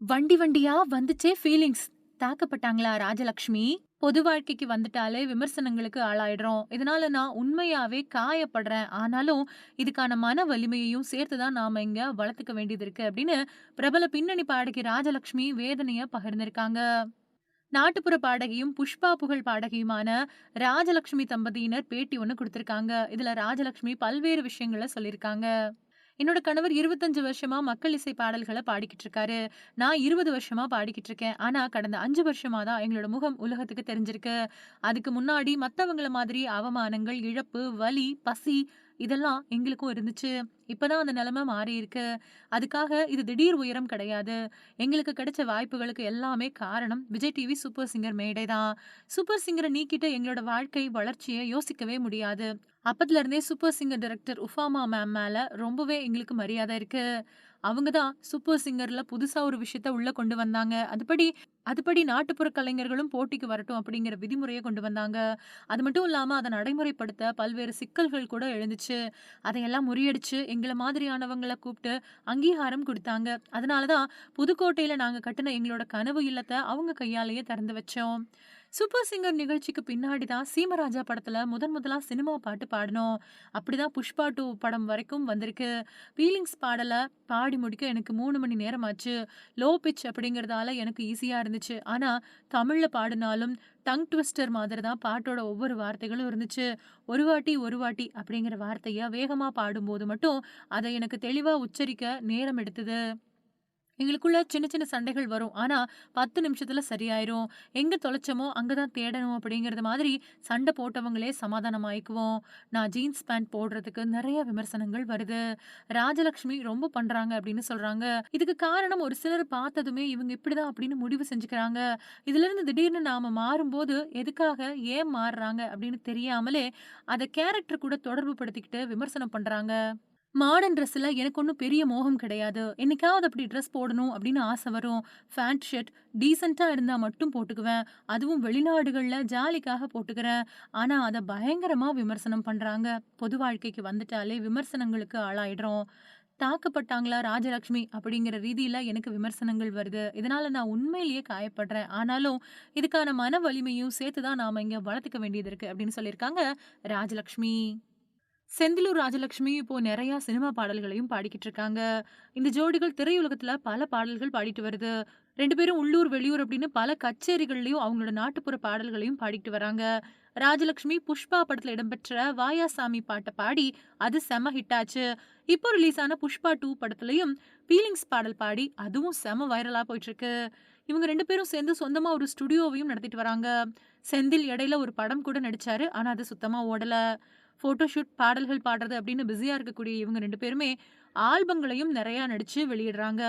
வண்டி வண்டியா வந்துச்சே ஃபீலிங்ஸ். தாக்கப்பட்டாங்களா ராஜலக்ஷ்மி? பொது வாழ்க்கைக்கு வந்துட்டாலே விமர்சனங்களுக்கு ஆளாயிடுறோம். இதனால நான் உண்மையாவே காயப்படுறேன். ஆனாலும் இதுக்கான மன வலிமையையும் சேர்த்து தான் நாம இங்க வளர்த்துக்க வேண்டியது இருக்கு அப்படின்னு பிரபல பின்னணி பாடகி ராஜலக்ஷ்மி வேதனைய பகிர்ந்திருக்காங்க. நாட்டுப்புற பாடகியும், புஷ்பா புகழ் பாடகியுமான ராஜலக்ஷ்மி தம்பதியினர் பேட்டி ஒன்று குடுத்திருக்காங்க. இதுல ராஜலக்ஷ்மி பல்வேறு விஷயங்கள சொல்லியிருக்காங்க. என்னோட கணவர் 25 வருஷமா மக்கள் இசை பாடல்கள பாடிக்கிட்டு இருக்காரு. நான் 20 வருஷமா பாடிக்கிட்டு இருக்கேன். ஆனா கடந்த அஞ்சு வருஷமா தான் எங்களோட முகம் உலகத்துக்கு தெரிஞ்சிருக்கு. அதுக்கு முன்னாடி மத்தவங்கள மாதிரி அவமானங்கள், இழப்பு, வலி, பசி இதெல்லாம் எங்களுக்கும் இருந்துச்சு. இப்போதான் அந்த நிலைமை மாறியிருக்கு. அதுக்காக இது திடீர் உயரம் கிடையாது. எங்களுக்கு கிடைச்ச வாய்ப்புகளுக்கு எல்லாமே காரணம் விஜய் டிவி சூப்பர் சிங்கர் மேடை தான். சூப்பர் சிங்கரை நீக்கிட்டு எங்களோட வாழ்க்கை வளர்ச்சியை யோசிக்கவே முடியாது. அப்பத்துல இருந்தே சூப்பர் சிங்கர் டைரக்டர் உஃபாமா மேம் மேல ரொம்பவே எங்களுக்கு மரியாதை இருக்கு. அவங்க தான் சூப்பர் சிங்கர்ல புதுசா ஒரு விஷயத்த உள்ள கொண்டு வந்தாங்க. அதுபடி அதுபடி நாட்டுப்புற கலைஞர்களும் போட்டிக்கு வரட்டும் அப்படிங்கிற விதிமுறையை கொண்டு வந்தாங்க. அது மட்டும் இல்லாம அதை நடைமுறைப்படுத்த பல்வேறு சிக்கல்கள் கூட எழுந்துச்சு. அதையெல்லாம் முறியடிச்சு எங்களை மாதிரியானவங்களை கூப்பிட்டு அங்கீகாரம் கொடுத்தாங்க அதனால தான் புதுக்கோட்டையில் நாங்கள் கட்டின எங்களோட கனவு இல்லத்தை அவங்க கையாலேயே திறந்து வச்சோம். சூப்பர் சிங்கர் நிகழ்ச்சிக்கு பின்னாடி தான் சீமராஜா படத்தில் முதன் முதலாக சினிமா பாட்டு பாடினோம் அப்படி தான் புஷ்பா டூ படம் வரைக்கும் வந்திருக்கு. ஃபீலிங்ஸ் பாடலை பாடி முடிக்க எனக்கு மூணு மணி நேரம் ஆச்சு. லோ பிச் அப்படிங்கிறதால எனக்கு ஈஸியாக இருந்துச்சு. ஆனால் தமிழில் பாடினாலும் டங் ட்விஸ்டர் மாதிரி தான் பாட்டோட ஒவ்வொரு வார்த்தைகளும் இருந்துச்சு. ஒரு வாட்டி ஒரு வாட்டி அப்படிங்கிற வார்த்தையை வேகமாக பாடும்போது மட்டும் அதை எனக்கு தெளிவாக உச்சரிக்க நேரம் எடுத்தது. எங்களுக்குள்ள சின்ன சின்ன சண்டைகள் வரும். ஆனால் பத்து நிமிஷத்தில் சரியாயிரும். எங்கே தொலைச்சோமோ அங்கே தான் தேடணும் அப்படிங்கிறது மாதிரி சண்டை போட்டவங்களே சமாதானமாயிக்குவோம். நான் ஜீன்ஸ் பேண்ட் போடுறதுக்கு நிறைய விமர்சனங்கள் வருது. ராஜலக்ஷ்மி ரொம்ப பண்ணுறாங்க அப்படின்னு சொல்கிறாங்க இதுக்கு காரணம் ஒரு சிலர் பார்த்ததுமே இவங்க இப்படிதான் அப்படின்னு முடிவு செஞ்சுக்கிறாங்க. இதுலேருந்து திடீர்னு நாம் மாறும்போது எதுக்காக, ஏன் மாறுறாங்க அப்படின்னு தெரியாமலே அதை கேரக்டர் கூட தொடர்பு படுத்திக்கிட்டு விமர்சனம் பண்ணுறாங்க மாடர்ன் ட்ரெஸ்ஸில் எனக்கு ஒன்றும் பெரிய மோகம் கிடையாது. என்னைக்காவது அப்படி ட்ரெஸ் போடணும் அப்படின்னு ஆசை வரும். ஃபேண்ட் ஷர்ட் டீசெண்டாக இருந்தால் மட்டும் போட்டுக்குவேன். அதுவும் வெளிநாடுகளில் ஜாலிக்காக போட்டுக்கிறேன். ஆனால் அதை பயங்கரமாக விமர்சனம் பண்ணுறாங்க பொது வாழ்க்கைக்கு வந்துட்டாலே விமர்சனங்களுக்கு ஆளாயிடுறோம். தாக்கப்பட்டாங்களா ராஜலக்ஷ்மி அப்படிங்கிற ரீதியில் எனக்கு விமர்சனங்கள் வருது. இதனால நான் உண்மையிலேயே காயப்படுறேன். ஆனாலும் இதுக்கான மன வலிமையும் சேர்த்து தான் நாம் இங்கே வளர்த்துக்க வேண்டியது இருக்கு அப்படின்னு சொல்லியிருக்காங்க ராஜலக்ஷ்மி. செந்திலூர் ராஜலக்ஷ்மி இப்போ நிறைய சினிமா பாடல்களையும் பாடிக்கிட்டு இருக்காங்க. இந்த ஜோடிகள் திரையுலகத்துல பல பாடல்கள் பாடிட்டு வருது. ரெண்டு பேரும் உள்ளூர், வெளியூர் அப்படின்னு பல கச்சேரிகள்லயும் அவங்களோட நாட்டுப்புற பாடல்களையும் பாடிட்டு வராங்க. ராஜலக்ஷ்மி புஷ்பா படத்துல இடம்பெற்ற வாயா சாமி பாடி அது செம ஹிட் ஆச்சு. இப்போ ரிலீஸ் ஆன புஷ்பா டூ படத்துலயும் பீலிங்ஸ் பாடல் பாடி அதுவும் செம வைரலா போயிட்டு இருக்கு. இவங்க ரெண்டு பேரும் சேர்ந்து சொந்தமா ஒரு ஸ்டுடியோவையும் நடத்திட்டு வராங்க. செந்தில் இடையில ஒரு படம் கூட நடிச்சாரு. ஆனா அது சுத்தமா ஓடல. ஃபோட்டோ ஷூட், பாடல்கள் பாடுறது அப்படின்னு பிஸியா இருக்கக்கூடிய இவங்க ரெண்டு பேருமே ஆல்பங்களையும் நிறையா நடிச்சு வெளியிடுறாங்க.